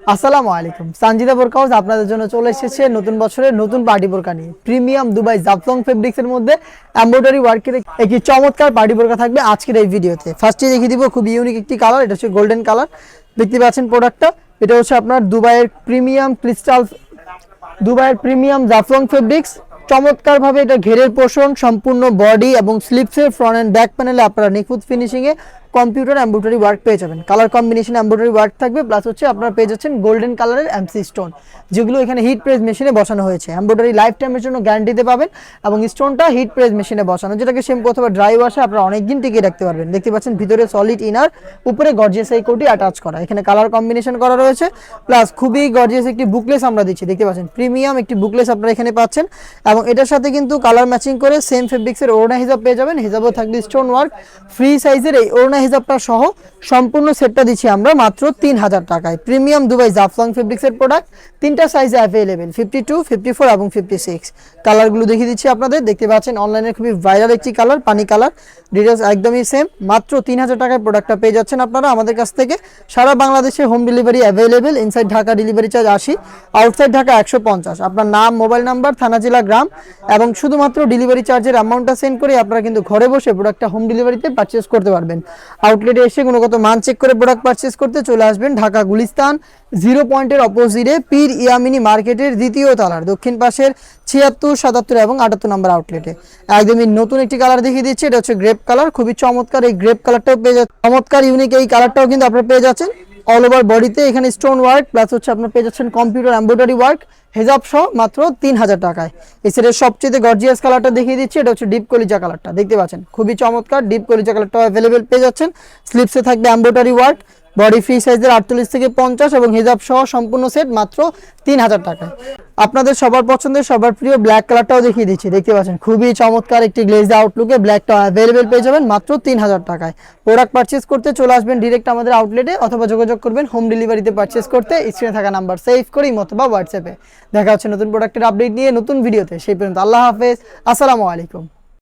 আসসালামু আলাইকুম। সানজিদা বোরকা হাউস আপনাদের জন্য চলে এসেছে নতুন বছরের নতুন পার্টি বোরকা নিয়ে। প্রিমিয়াম দুবাই জাফলং ফেব্রিক্সের মধ্যে এমব্রয়ডারি ওয়ার্কের একটি চমৎকার পার্টি বোরকা থাকবে আজকের এই ভিডিওতে। ফার্স্টে দেখিয়ে দিব, খুব ইউনিক একটি কালার এটা হচ্ছে গোল্ডেন কালার দেখতে পাচ্ছেন প্রোডাক্টটা এটা হচ্ছে আপনার দুবাইয়ের প্রিমিয়াম ক্রিস্টাল দুবাইয়ের প্রিমিয়াম জাফলং ফেব্রিক্স চমৎকারভাবে এটা ঘেরের পোষণ সম্পূর্ণ বডি এবং স্লিপসের ফ্রন্ট অ্যান্ড ব্যাক প্যানেলে আপনারা নিখুঁত ফিনিশিংয়ে কম্পিউটার এমব্রয়ডারি ওয়ার্ক পেয়ে যাবেন। কালার কম্বিনেশন এমব্রয়ডারি ওয়ার্ক থাকবে প্লাস হচ্ছে আপনারা পেয়ে যাচ্ছেন গোল্ডেন কালারের এমসি স্টোন যেগুলো এখানে হিট প্রেস মেশিনে বসানো হয়েছে। এমব্রয়ডারি লাইফ টাইমের জন্য গ্যারান্টিতে পাবেন এবং স্টোনটা হিট প্রেস মেশিনে বসানো, যেটাকে সেম অথবা ড্রাই ওয়াশে আপনারা অনেকদিন টিকিয়ে রাখতে পারবেন। দেখতে পাচ্ছেন ভিতরে সলিড ইনার উপরে গর্জিয়াস এই কোটি অ্যাটাচ করা। এখানে কালার কম্বিনেশন করা রয়েছে প্লাস খুবই গর্জিয়াস একটি বুকলেস আমরা দিচ্ছি। দেখতে পাচ্ছেন প্রিমিয়াম একটি বুকলেস আপনারা এখানে পাচ্ছেন এবং এটার সাথে কিন্তু কালার ম্যাচিং করে সেম ফেব্রিক্সের ওড়না হিসাব পেয়ে যাবেন। হিসাবও থাকবে স্টোন ওয়ার্ক ফ্রি সাইজের এই ওড়না হিসাবটা সহ সম্পূর্ণ সেটটা দিচ্ছি আমরা মাত্র তিন হাজার টাকায়। প্রিমিয়াম দুবাই জাফলং ফেব্রিক্সের প্রোডাক্ট তিনটা সাইজে available fifty two fifty four এবং ফিফটি সিক্স কালারগুলো দেখিয়ে দিচ্ছি আপনাদের, দেখতে পাচ্ছেন অনলাইনে খুবই ভাইরাল একটি কালার পানি কালার ডিটেলস একদমই সেম মাত্র তিন হাজার টাকায় প্রোডাক্টটা পেয়ে যাচ্ছেন আপনারা আমাদের কাছ থেকে। সারা বাংলাদেশে home delivery available inside Dhaka delivery charge আশি আউটসাইড ঢাকা একশো পঞ্চাশ। আপনার নাম মোবাইল নাম্বার থানা, জেলা, গ্রাম এবং শুধুমাত্র ডেলিভারি চার্জের অ্যামাউন্টটা সেন্ড করে আপনারা কিন্তু ঘরে বসে প্রোডাক্টটা হোম ডেলিভারিতে পারচেস করতে পারবেন। আউটলেটে এসে গুণগত মান চেক করে প্রোডাক্ট পারচেস করতে চলে আসবেন ঢাকা গুলিস্তান জিরো পয়েন্টের অপোজিটে পীর ইয়ামিনি মার্কেটের দ্বিতীয় তালার, দক্ষিণ পাশের ছিয়াত্তর, সাতাত্তর এবং আটাত্তর নম্বর আউটলেটে একদমই নতুন একটি কালার দেখিয়ে দিচ্ছি, এটা হচ্ছে গ্রেপ কালার খুবই চমৎকার এই গ্রেপ কালারটাও পেয়ে যাচ্ছে চমৎকার ইউনিক এই কালারটাও কিন্তু আপনারা পেয়ে যাচ্ছেন। অল ওভার বডিতে এখানে স্টোন ওয়ার্ক প্লাস হচ্ছে আপনার পেয়ে যাচ্ছেন কম্পিউটার এমব্রয়ডারি ওয়ার্ক হেজাব সহ মাত্র তিন হাজার টাকায়। এই সেটের সবচেয়ে গর্জিয়াস কালারটা দেখিয়ে দিচ্ছি, এটা হচ্ছে ডিপ কলিজা কালারটা দেখতে পাচ্ছেন, খুবই চমৎকার ডিপ কলিজা কালারটা অ্যাভেলেবেল পেয়ে যাচ্ছেন। স্লিপসে থাকবে এমব্রয়ডারি ওয়ার্ক বডি ফ্রি সাইজের আটচল্লিশ থেকে পঞ্চাশ এবং হিজাব সহ সম্পূর্ণ সেট মাত্র তিন হাজার টাকায় আপনাদের সবার পছন্দের, সবার প্রিয় ব্ল্যাক কালারটাও দেখিয়ে দিচ্ছি। দেখতে পাচ্ছেন, খুবই চমৎকার একটি গ্লেজ আউটলুকে ব্ল্যাকটা অ্যাভেলেবেল পেয়ে যাবেন মাত্র তিন হাজার টাকায়। প্রোডাক্ট পারচেস করতে চলে আসবেন ডিরেক্ট আমাদের আউটলেটে অথবা যোগাযোগ করবেন হোম ডেলিভারিতে পারচেস করতে। স্ক্রিনে থাকা নাম্বার সেভ করেই অথবা হোয়াটসঅ্যাপে দেখা হচ্ছে নতুন প্রোডাক্টের আপডেট নিয়ে নতুন ভিডিওতে সেই পর্যন্ত আল্লাহ হাফেজ। আসসালামু আলাইকুম।